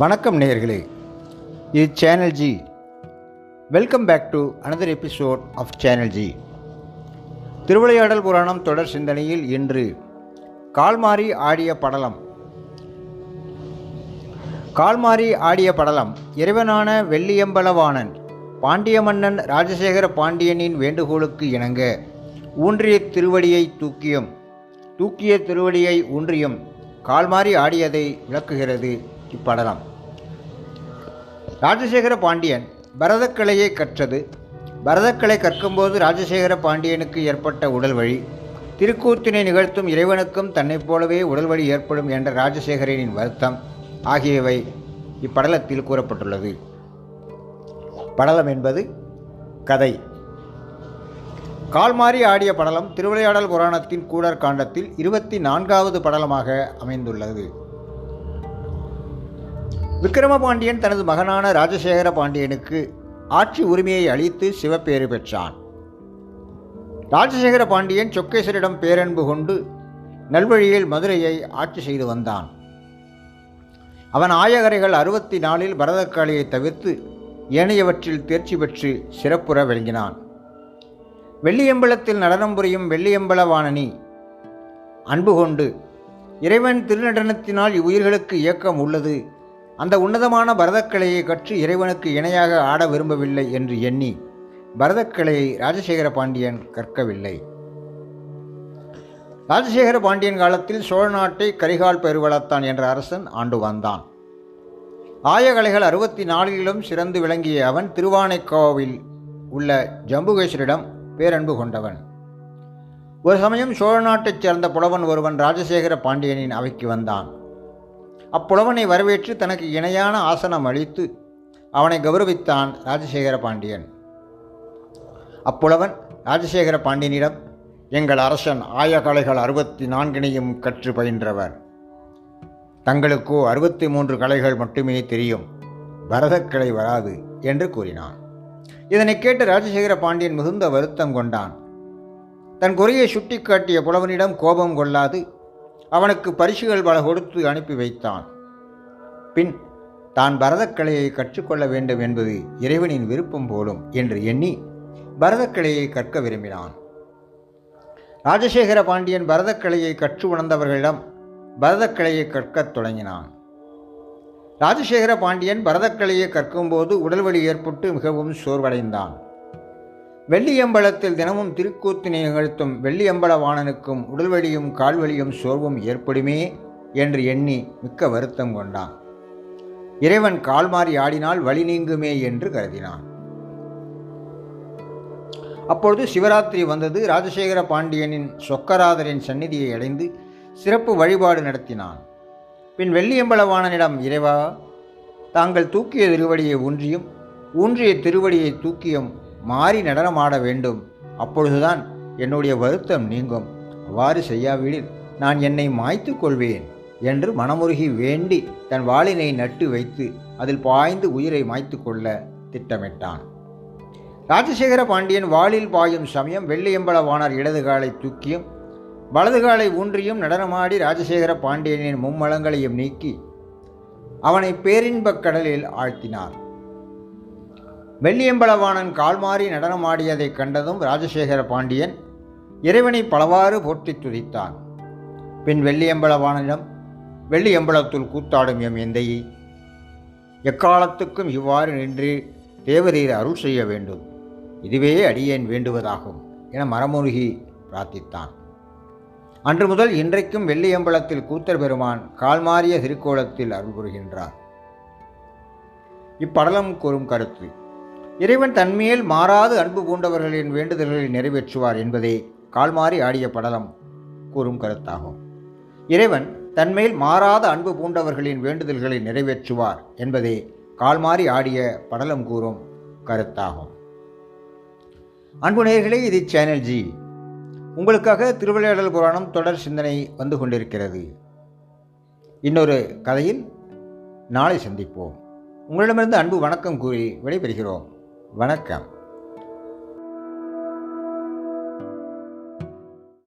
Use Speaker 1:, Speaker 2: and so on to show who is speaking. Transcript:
Speaker 1: வணக்கம் நேயர்களே. இது channel G welcome back to another episode of channel G Thiruvilaiyadal Puranam தொடர் சிந்தனையில் இன்று கால்மாரி ஆடிய படலம். கால்மாரி ஆடிய படலம் இறைவனான வெள்ளியம்பலவாணன் பாண்டிய மன்னன் ராஜசேகர பாண்டியனின் வேண்டுகோளுக்கு இணங்க ஊன்றிய திருவடியை தூக்கியும் தூக்கிய திருவடியை ஊன்றியும் கால்மாரி ஆடியதை விளக்குகிறது இப்படலம். ராஜசேகர பாண்டியன் பரதக்கலையை கற்றது. பரதக்கலை கற்கும்போது ராஜசேகர பாண்டியனுக்கு ஏற்பட்ட உடல் வழி. திருக்கூத்தினை நிகழ்த்தும் இறைவனுக்கும் தன்னைப் போலவே உடல் வழி ஏற்படும் என்ற ராஜசேகரனின் வருத்தம் ஆகியவை இப்படலத்தில் கூறப்பட்டுள்ளது. படலம் என்பது கதை. கால்மாறி ஆடிய படலம் திருவிளையாடல் புராணத்தின் கூடர் காண்டத்தில் இருபத்தி நான்காவது படலமாக அமைந்துள்ளது. விக்கிரமபாண்டியன் தனது மகனான ராஜசேகர பாண்டியனுக்கு ஆட்சி உரிமையை அளித்து சிவப்பேறு பெற்றான். ராஜசேகர பாண்டியன் சொக்கேசரிடம் பேரன்பு கொண்டு நல்வழியில் மதுரையை ஆட்சி செய்து வந்தான். அவன் ஆயகரைகள் அறுபத்தி நாலில் பரதக்காளியை தவிர்த்து ஏனையவற்றில் தேர்ச்சி பெற்று சிறப்புற விளங்கினான். வெள்ளியம்பலத்தில் நடனம் புரியும் வெள்ளியம்பலவாணனி அன்பு கொண்டு இறைவன் திருநடனத்தினால் இவ்வுயிர்களுக்கு இயக்கம் உள்ளது. அந்த உன்னதமான பரதக்கலையை கற்று இறைவனுக்கு இணையாக ஆட விரும்பவில்லை என்று எண்ணி பரதக்கலையை ராஜசேகர பாண்டியன் கற்கவில்லை. ராஜசேகர பாண்டியன் காலத்தில் சோழ நாட்டை கரிகால் பெருவளத்தான் என்ற அரசன் ஆண்டு வந்தான். ஆயகலைகள் அறுபத்தி நாலிலும் சிறந்து விளங்கிய அவன் திருவானைக்காவில் உள்ள ஜம்புகேஸ்வரிடம் பேரன்பு கொண்டவன். ஒரு சமயம் சோழ நாட்டைச் சேர்ந்த புலவன் ஒருவன் ராஜசேகர பாண்டியனின் அவைக்கு வந்தான். அப்புலவனை வரவேற்று தனக்கு இணையான ஆசனம் அளித்து அவனை கௌரவித்தான் ராஜசேகர பாண்டியன். அப்புலவன் ராஜசேகர பாண்டியனிடம் எங்கள் அரசன் ஆயகலைகள் அறுபத்தி நான்கினையும் கற்று பயின்றவர். தங்களுக்கோ அறுபத்தி மூன்று கலைகள் மட்டுமே தெரியும். பரதக்கலை வராது என்று கூறினான். இதனை கேட்டு ராஜசேகர பாண்டியன் மிகுந்த வருத்தம் கொண்டான். தன் குறையை சுட்டிக்காட்டிய புலவனிடம் கோபம் கொள்ளாது அவனுக்கு பரிசுகள் பல கொடுத்து அனுப்பி வைத்தான். பின் தான் பரதக்கலையை கற்றுக்கொள்ள வேண்டும் என்பது இறைவனின் விருப்பம் போலும் என்று எண்ணி பரதக்கலையை கற்க விரும்பினான். ராஜசேகர பாண்டியன் பரதக்கலையை கற்று உணர்ந்தவர்களிடம் பரதக்கலையை கற்கத் தொடங்கினான். ராஜசேகர பாண்டியன் பரதக்கலையை கற்கும்போது உடல்வலி ஏற்பட்டு மிகவும் சோர்வடைந்தான். வெள்ளியம்பலத்தில் தினமும் திருக்கூத்தினை நிகழ்த்தும் வெள்ளியம்பலவாணனுக்கும் உடல்வலியும் கால்வலியும் சோர்வும் ஏற்படுமே என்று எண்ணி மிக்க வருத்தம் கொண்டான். இறைவன் கால் மாறி ஆடினால் வழி நீங்குமே என்று கருதினான். அப்பொழுது சிவராத்திரி வந்தது. ராஜசேகர பாண்டியனின் சொக்கராதரின் சந்நிதியை அடைந்து சிறப்பு வழிபாடு நடத்தினான். பின் வெள்ளியம்பலவாணனிடம் இறைவா தாங்கள் தூக்கிய திருவடியை ஊன்றியும் ஊன்றிய திருவடியை தூக்கியும் மாறி நடனமாட வேண்டும். அப்பொழுதுதான் என்னுடைய வருத்தம் நீங்கும். அவ்வாறு செய்யாவிடில் நான் என்னை மாய்த்து கொள்வேன் என்று மனமுருகி வேண்டி தன் வாளினை நட்டு வைத்து அதில் பாய்ந்து உயிரை மாய்த்து கொள்ள திட்டமிட்டான். ராஜசேகர பாண்டியன் வாளில் பாயும் சமயம் வெள்ளியம்பலவாணர் இடது காலை தூக்கியும் வலது காலை ஊன்றியும் நடனமாடி ராஜசேகர பாண்டியனின் மும்மலங்களையும் நீக்கி அவனை பேரின்பக் கடலில் ஆழ்த்தினார். வெள்ளியம்பளவாணன் கால்மாறி நடனமாடியதைக் கண்டதும் ராஜசேகர பாண்டியன் இறைவனை பலவாறு போற்றி துதித்தான். பின் வெள்ளியம்பளவாணனிடம் வெள்ளியம்பலத்துள் கூத்தாடும் எம் எந்தையை எக்காலத்துக்கும் இவ்வாறு நின்று தேவரீர் அருள் செய்ய வேண்டும். இதுவே அடியேன் வேண்டுவதாகும் என மரமுருகி பிரார்த்தித்தான். அன்று முதல் இன்றைக்கும் வெள்ளியம்பலத்தில் கூத்தர் பெருமான் கால்மாறிய திருக்கோலத்தில் அருள் புரிகின்றார். இப்படலம் கூறும் கருத்து இறைவன் தன்மேல் மாறாது அன்பு பூண்டவர்களின் வேண்டுதல்களை நிறைவேற்றுவார் என்பதே கால்மாறி ஆடிய படலம் கூறும் கருத்தாகும். இறைவன் தன்மேல் மாறாத அன்பு பூண்டவர்களின் வேண்டுதல்களை நிறைவேற்றுவார் என்பதே கால்மாறி ஆடிய படலம் கூறும் கருத்தாகும். அன்பு நேர்களே இது சேனல் ஜி. உங்களுக்காக திருவிளையாடல் புராணம் தொடர் சிந்தனை வந்து கொண்டிருக்கிறது. இன்னொரு கதையில் நாளை சந்திப்போம். உங்களிடமிருந்து அன்பு வணக்கம் கூறி விடைபெறுகிறோம். வணக்கம்.